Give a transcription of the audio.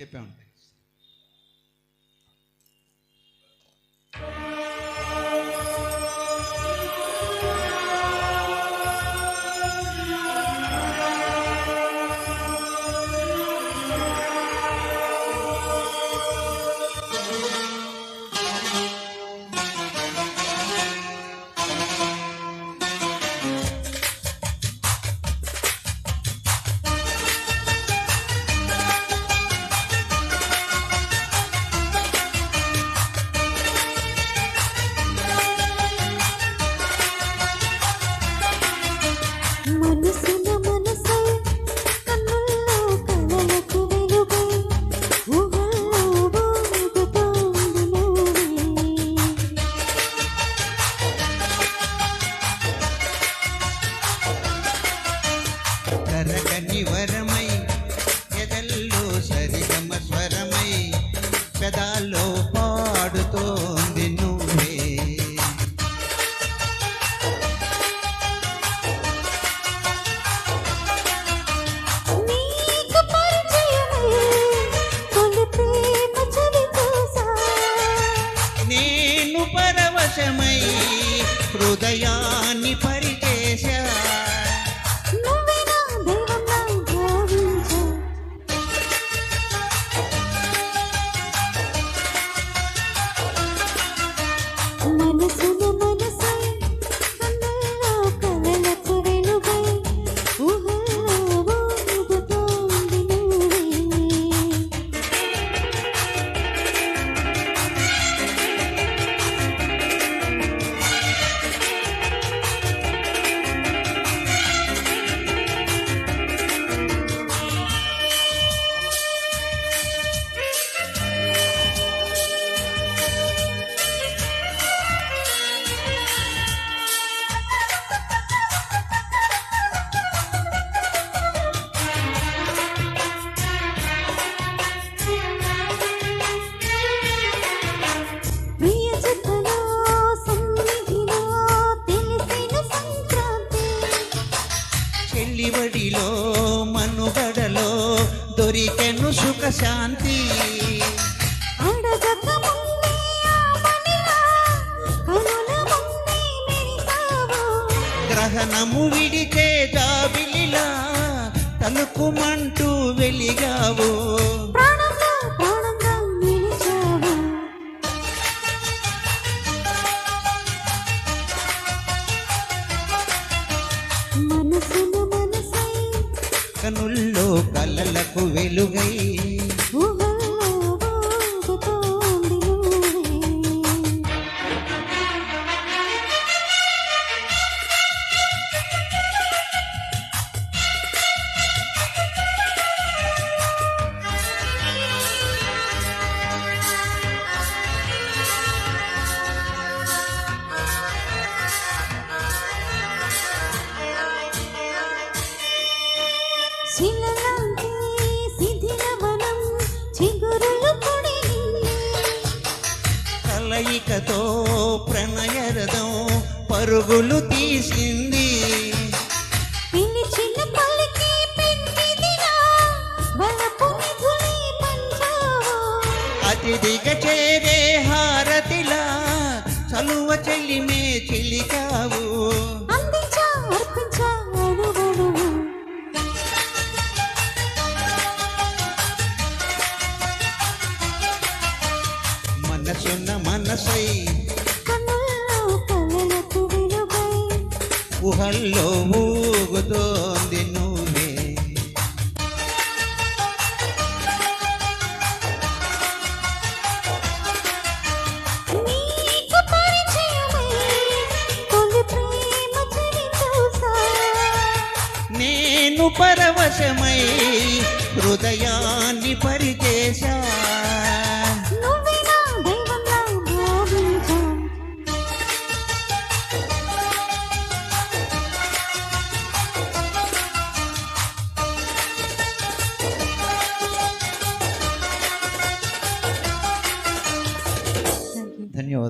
చెప్పామండి. కరకని వరమై ఎదల్లో సరిగమ స్వరమై పెదాల్లో పరవశమై హృదయాన్ని దొరికెను సుఖ శాంతి. గ్రహణము విడితే జాబిలిలా తలుకుమంటూ కలలకు వెలుగై ఊహల్లో ఊగుతోంది కలయికతో ప్రణయరథం పరుగులు తీసింది. అతిథిగా చేరే హారతిలా చలువ చెల్లిమే చిలికావు. వెలుగై ఊహల్లో ఊగుతోంది నువ్వే నేను పరవశమై హృదయాన్ని పరిచేశా.